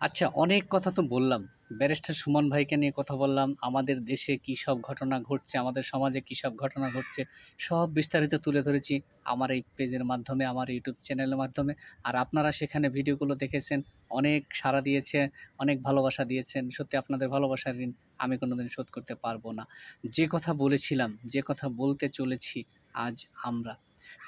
আচ্ছা অনেক কথা তো বললাম। ব্যারিস্টার সুমন ভাইকে নিয়ে কথা বললাম, আমাদের দেশে কী সব ঘটনা ঘটছে, আমাদের সমাজে কী সব ঘটনা ঘটছে, সব বিস্তারিত তুলে ধরেছি আমার এই পেজের মাধ্যমে, আমার ইউটিউব চ্যানেলের মাধ্যমে। আর আপনারা সেখানে ভিডিওগুলো দেখেছেন, অনেক সাড়া দিয়েছে অনেক ভালোবাসা দিয়েছেন। সত্যি আপনাদের ভালোবাসার ঋণ আমি কোনোদিন শোধ করতে পারব না। যে কথা বলেছিলাম, যে কথা বলতে চলেছি, আজ আমরা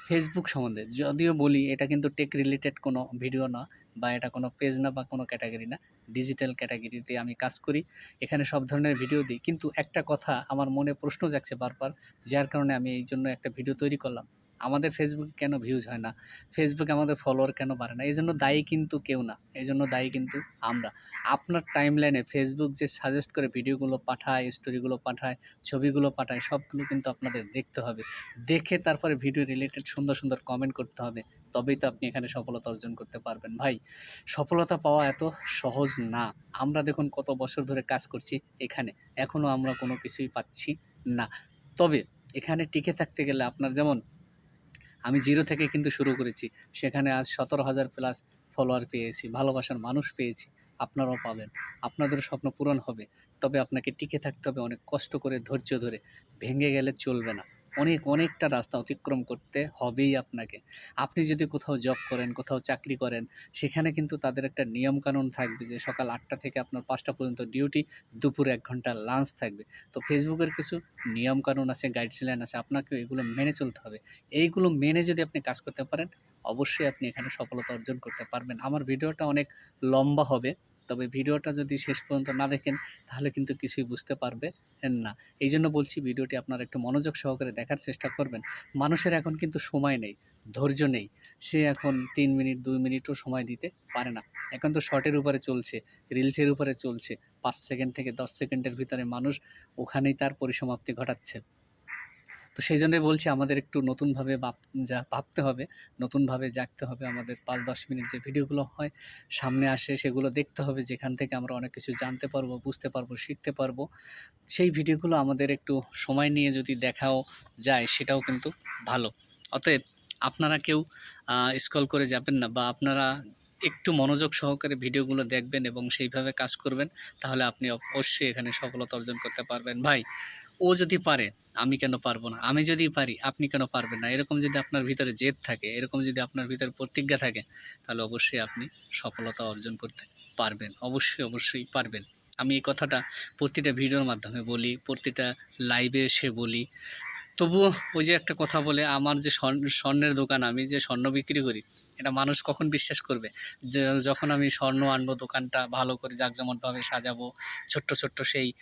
ফেসবুক সম্বন্ধে। যদিও বলি, এটা কিন্তু টেক রিলেটেড কোনো ভিডিও না বা এটা কোনো পেজ না বা কোনো ক্যাটাগরি না। ডিজিটাল ক্যাটাগরিতে আমি কাজ করি, এখানে সব ধরনের ভিডিও দিই। কিন্তু একটা কথা আমার মনে প্রশ্ন জাগছে বারবার, যার কারণে আমি এই জন্য একটা ভিডিও তৈরি করলাম। আমাদের ফেসবুকে কেন ভিউজ হয় না? ফেসবুকে আমাদের ফলোয়ার কেন বাড়ে না? এই জন্য দায়ী কিন্তু কেউ না। এই জন্য দায়ী কিন্তু আমরা। আপনার টাইমলাইনে ফেসবুক যে সাজেস্ট করে ভিডিওগুলো পাঠায় স্টোরিগুলো পাঠায়, ছবিগুলো পাঠায়, সবগুলো কিন্তু আপনাদের দেখতে হবে। দেখে তারপরে ভিডিও রিলেটেড সুন্দর সুন্দর কমেন্ট করতে হবে। তবেই তো আপনি এখানে সফলতা অর্জন করতে পারবেন। ভাই, সফলতা পাওয়া এত সহজ না। আমরা দেখুন কত বছর ধরে কাজ করছি এখানে। এখনও আমরা কোনো কিছুই পাচ্ছি না। তবে এখানে টিকে থাকতে গেলে আপনার যেমন আমি জিরো থেকে কিন্তু শুরু করেছি। সেখানে আজ সতেরো হাজার প্লাস ফলোয়ার পেয়েছি, ভালোবাসার মানুষ পেয়েছি, আপনারাও পাবেন। আপনাদের স্বপ্ন পূরণ হবে, তবে আপনাকে টিকে থাকতে হবে অনেক কষ্ট করে, ধৈর্য ধরে। ভেঙে গেলে চলবে না। অনেক, অনেকটা রাস্তা অতিক্রম করতে হবেই আপনাকে। আপনি যদি কোথাও জব করেন, কোথাও চাকরি করেন, সেখানে কিন্তু তাদের একটা নিয়মকানুন থাকবে যে সকাল আটটা থেকে আপনার পাঁচটা পর্যন্ত ডিউটি দুপুর এক ঘণ্টা লাঞ্চ থাকবে। তো ফেসবুকের কিছু নিয়মকানুন আছে গাইডলাইন আছে আপনাকে এগুলো মেনে চলতে হবে। এইগুলো মেনে যদি আপনি কাজ করতে পারেন, অবশ্যই আপনি এখানে সফলতা অর্জন করতে পারবেন। আমার ভিডিওটা অনেক লম্বা হবে। তবে ভিডিওটা যদি শেষ পর্যন্ত না দেখেন, তাহলে কিন্তু কিছুই বুঝতে পারবে না। এই জন্য বলছি ভিডিওটি আপনারা একটু মনোযোগ সহকারে দেখার চেষ্টা করবেন। মানুষের এখন কিন্তু সময় নেই, ধৈর্য নেই। সে এখন তিন মিনিট, দুই মিনিটও সময় দিতে পারে না। এখন তো শর্টের উপরে চলছে রিলসের উপরে চলছে। পাঁচ সেকেন্ড থেকে দশ সেকেন্ডের ভিতরে মানুষ ওখানেই তার পরিসমাপ্তি ঘটাচ্ছে। তো সেই জন্যই বলছি আমাদের একটু নতুনভাবে ভাব, যা ভাবতে হবে, নতুনভাবে জাগতে হবে আমাদের পাঁচ, দশ মিনিট যে ভিডিওগুলো হয়, সামনে আসে সেগুলো দেখতে হবে, যেখান থেকে আমরা অনেক কিছু জানতে পারব, বুঝতে পারব, শিখতে পারব। সেই ভিডিওগুলো আমাদের একটু সময় নিয়ে যদি দেখাও যায়, সেটাও কিন্তু ভালো। অতএব আপনারা কেউ স্কল করে যাবেন না বা আপনারা একটু মনোযোগ সহকারে ভিডিওগুলো দেখবেন এবং সেইভাবে কাজ করবেন, তাহলে আপনি অবশ্যই এখানে সফলতা অর্জন করতে পারবেন। ভাই ও যদি পারে, আমি কেন পারব না? আমি যদি পারি, আপনি কেন পারবেন না? এরকম যদি আপনার ভিতরে জেদ থাকে, এরকম যদি আপনার ভিতরে প্রতিজ্ঞা থাকে, তাহলে অবশ্যই আপনি সফলতা অর্জন করতে পারবেন। অবশ্যই অবশ্যই পারবেন। আমি এই কথাটা প্রতিটা ভিডিওর মাধ্যমে বলি, প্রতিটা লাইভে এসে বলি। তবুও ওই যে একটা কথা বলে, আমার যে স্বর্ণ- স্বর্ণের দোকান, আমি যে স্বর্ণ বিক্রি করি, এটা মানুষ কখন বিশ্বাস করবে? যে যখন আমি স্বর্ণ আনব, দোকানটা ভালো করে জাঁকজমটভাবে সাজাবো, ছোট্ট ছোট্ট সেই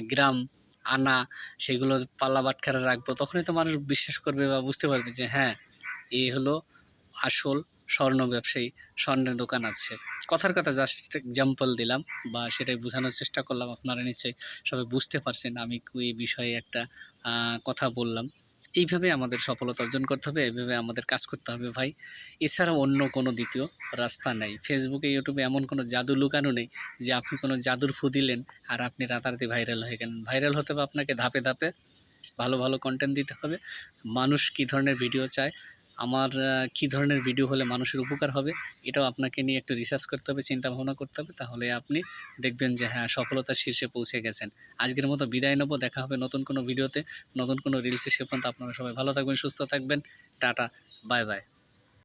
গ্রাম আনা, সেগুলো পাল্লা বাটখারা রাখব, তখনই তো মানুষ বিশ্বাস করবে বা বুঝতে পারবে যে হ্যাঁ এ হলো আসল স্বর্ণ ব্যবসায়ী, স্বর্ণের দোকান আছে। কথার কথা জাস্ট এক্সাম্পল দিলাম বা সেটাই বোঝানোর চেষ্টা করলাম। আপনারা নিশ্চয়ই সবাই বুঝতে পারছেন, আমি এই বিষয়ে একটা কথা বললাম। এইভাবে আমাদের সফলতা অর্জন করতে হবে, এইভাবে আমাদের কাজ করতে হবে ভাই। এছাড়া অন্য কোনো দ্বিতীয় রাস্তা নেই। ফেসবুকে ইউটিউবে এমন কোনো জাদু লুকানো নেই যে আপনি কোনো জাদুর ফু দিলেন আর আপনি রাতারাতি ভাইরাল হয়ে গেলেন। ভাইরাল হতে হবে আপনাকে ধাপে ধাপে। ভালো ভালো কন্টেন্ট দিতে হবে। মানুষ কী ধরনের ভিডিও চায় আমার কি ধরনের ভিডিও হলে মানুষের উপকার হবে, এটাও আপনাকে নিয়ে একটু রিসার্চ করতে হবে চিন্তা ভাবনা করতে হবে, তাহলে আপনি দেখবেন যে হ্যাঁ সফলতার শীর্ষে পৌঁছে গেছেন। আজকের মতো বিদায় নেব, দেখা হবে নতুন কোনো ভিডিওতে নতুন কোনো রিলসে সে পর্যন্ত আপনারা সবাই ভালো থাকবেন, সুস্থ থাকবেন, টাটা বাই বাই